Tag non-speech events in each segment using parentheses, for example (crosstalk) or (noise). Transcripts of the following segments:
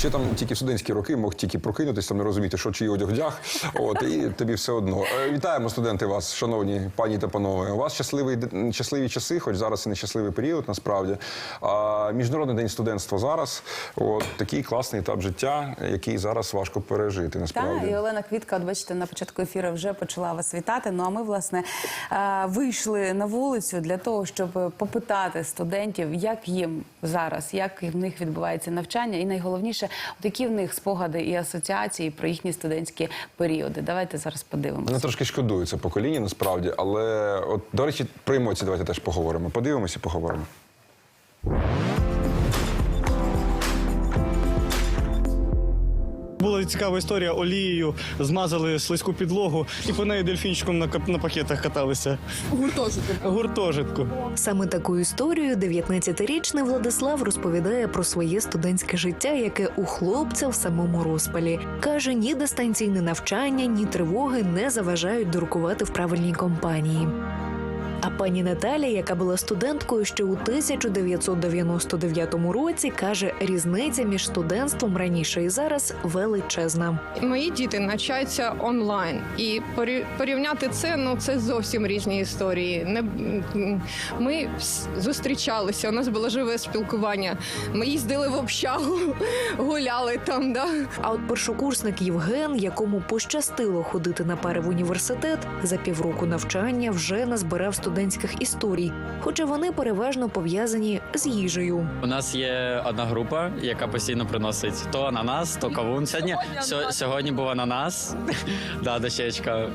Ще там тільки в студентські роки мог тільки прокинутися, там не розуміти, що чий одяг вдяг. От і тобі все одно. Е, Вітаємо студенти вас, шановні пані та панове. У вас щасливий щасливі часи, хоч зараз і не щасливий період, насправді. А міжнародний день студентства зараз. От такий класний етап життя, який зараз важко пережити. Насправді Так, і Олена Квітка, от бачите, на початку ефіру вже почала вас вітати. Ну а ми, власне, е, вийшли на вулицю для того, щоб попитати студентів, як їм зараз, як в них відбувається навчання, і найголовніше, от які в них спогади і асоціації про їхні студентські періоди. Давайте зараз подивимося. Мене трошки шкодує це покоління, насправді, але от до речі, про емоції давайте теж поговоримо. Подивимося і поговоримо. Була цікава історія олією, змазали слизьку підлогу і по неї дельфінчиком на, на пакетах каталися. Гуртожитку. Гуртожитку. Саме таку історію 19-річний Владислав розповідає про своє студентське життя, яке у хлопця в самому розпалі. Каже, ні дистанційне навчання, ні тривоги не заважають дуркувати в правильній компанії. А пані Наталя, яка була студенткою ще у 1999 році, каже, різниця між студентством раніше і зараз величезна. Мої діти навчаються онлайн, і порі- порівняти це ну це зовсім різні історії. Не ми зустрічалися. У нас було живе спілкування. Ми їздили в общагу, (laughs) гуляли там. Да А от першокурсник Євген, якому пощастило ходити на пари в університет, за півроку навчання вже назбирав студентських історій, хоча вони переважно пов'язані з їжею. У нас є одна група, яка постійно приносить то ананас, то кавун. Сьогодні сьо- сьогодні був ананас. (laughs) да, дощечка е,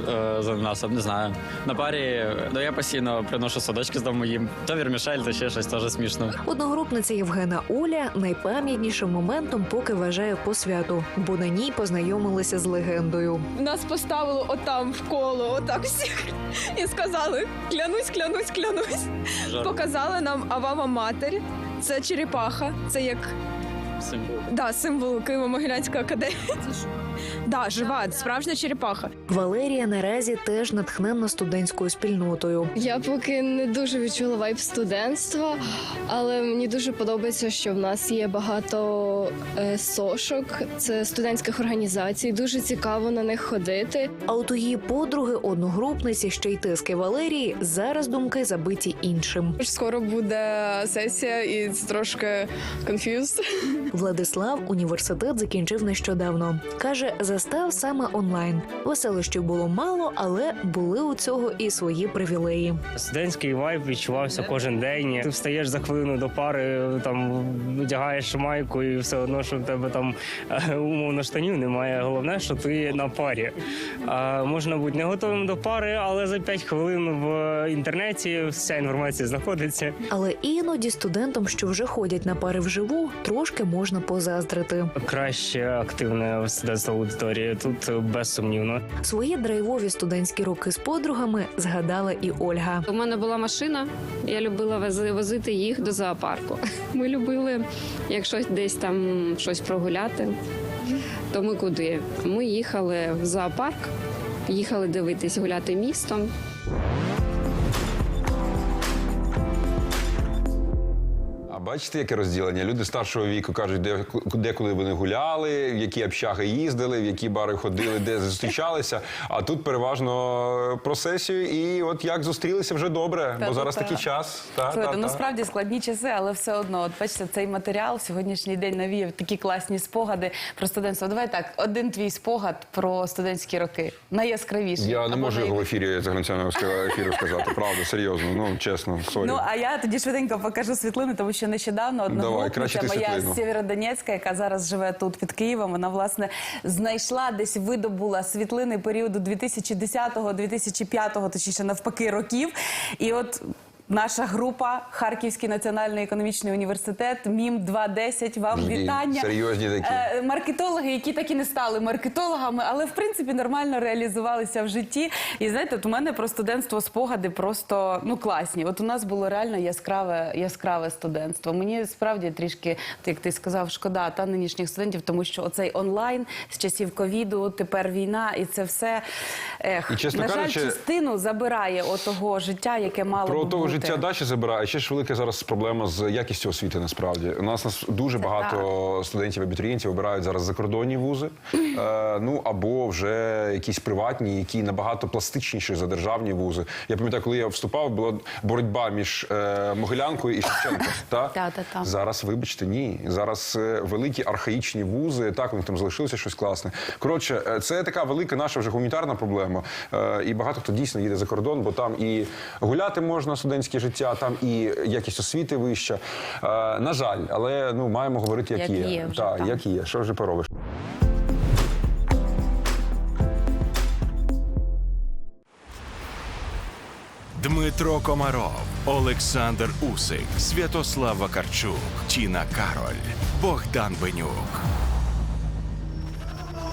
з ананасом, не знаю. На парі ну, я постійно приношу садочки з дому їм. То вірмішель, то ще щось теж смішно. Одногрупниця Євгена Оля найпам'ятнішим моментом поки вважає посвяту, бо на ній познайомилися з легендою. нас поставили отам в коло, отак всіх і сказали: клянусь, клянусь, клянусь. Жар- Показали нам Авава Матері. Це черепаха, це як символ. да, символ Києво-Могилянської академії. Да, жива, справжня черепаха. Валерія наразі теж натхненна студентською спільнотою. Я поки не дуже відчула вайб студентства, але мені дуже подобається, що в нас є багато е, сошок, це студентських організацій. Дуже цікаво на них ходити. А от у її подруги, одногрупниці, ще й тиски Валерії, зараз думки забиті іншим. Скоро буде сесія, і це трошки confused. Владислав університет закінчив нещодавно. каже, застав саме онлайн. Веселощів було мало, але були у цього і свої привілеї. Студентський вайб відчувався кожен день. Ти встаєш за хвилину до пари, там одягаєш майку, і все одно, що в тебе там е, умовно штанів немає. Головне, що ти на парі. А, можна бути не готовим до пари, але за 5 хвилин в інтернеті вся інформація знаходиться. Але іноді студентам, що вже ходять на пари вживу, трошки можна позаздрити. Краще активне студентство аудиторії. Тут е, безсумнівно. Свої драйвові студентські роки з подругами згадала і Ольга. У мене була машина, я любила возити їх до зоопарку. (laughs) Ми любили, якщо десь там щось прогуляти, то ми куди? Ми їхали в зоопарк, їхали дивитись, гуляти містом. Бачите, яке розділення? Люди старшого віку кажуть, де, де коли вони гуляли, в які общаги їздили, в які бари ходили, де зустрічалися. А тут переважно про сесію, і от як зустрілися вже добре, бо зараз та, такий час. Та, Слухайте, та, ну та. справді складні часи, але все одно, от бачите, цей матеріал сьогоднішній день навіяв такі класні спогади про студентство. Давай так, один твій спогад про студентські роки. Найяскравіший. Я не можу його в ефірі заграничного ефіру сказати. Правда, серйозно, ну чесно, (laughs) сорі. Ну а я тоді швиденько покажу світлини, тому що нещодавно ти моя з Сєвєродонецька, яка зараз живе тут під Києвом. Вона власне знайшла десь видобула світлини періоду 2010-2005, точніше навпаки років. І от Наша група Харківський національний економічний університет МІМ 210. Вам Такі вітання. серйозні такі. Е, маркетологи, які так і не стали маркетологами, але в принципі нормально реалізувалися в житті. І знаєте, от у мене про студентство спогади просто ну класні. От у нас було реально яскраве, яскраве студентство. Мені справді трішки, як ти сказав, шкода та нинішніх студентів, тому що оцей онлайн з часів ковіду, тепер війна, і це все ех, І, чесно на жаль, кажучи, частину забирає отого життя, яке мало Про того. Життя далі забирає. Ще ж велика зараз проблема з якістю освіти. Насправді у нас нас дуже багато студентів абітурієнтів обирають зараз закордонні вузи, (clears throat) е, ну або вже якісь приватні, які набагато пластичніші за державні вузи. Я пам'ятаю, коли я вступав, була боротьба між е, Могилянкою і Шевченко. (clears throat) Та? Зараз, вибачте, ні. Зараз е, великі архаїчні вузи. Так, у них там залишилося щось класне. Коротше, це така велика наша вже гуманітарна проблема. Е, І багато хто дійсно їде за кордон, бо там і гуляти можна студентське життя, там і якість освіти вища. Е, На жаль, але ну маємо говорити, як, Як є вже, Так, так. як є. Що вже поробиш? Дмитро Комаров, Олександр Усик, Святослав Вакарчук, Тіна Кароль, Богдан Бенюк.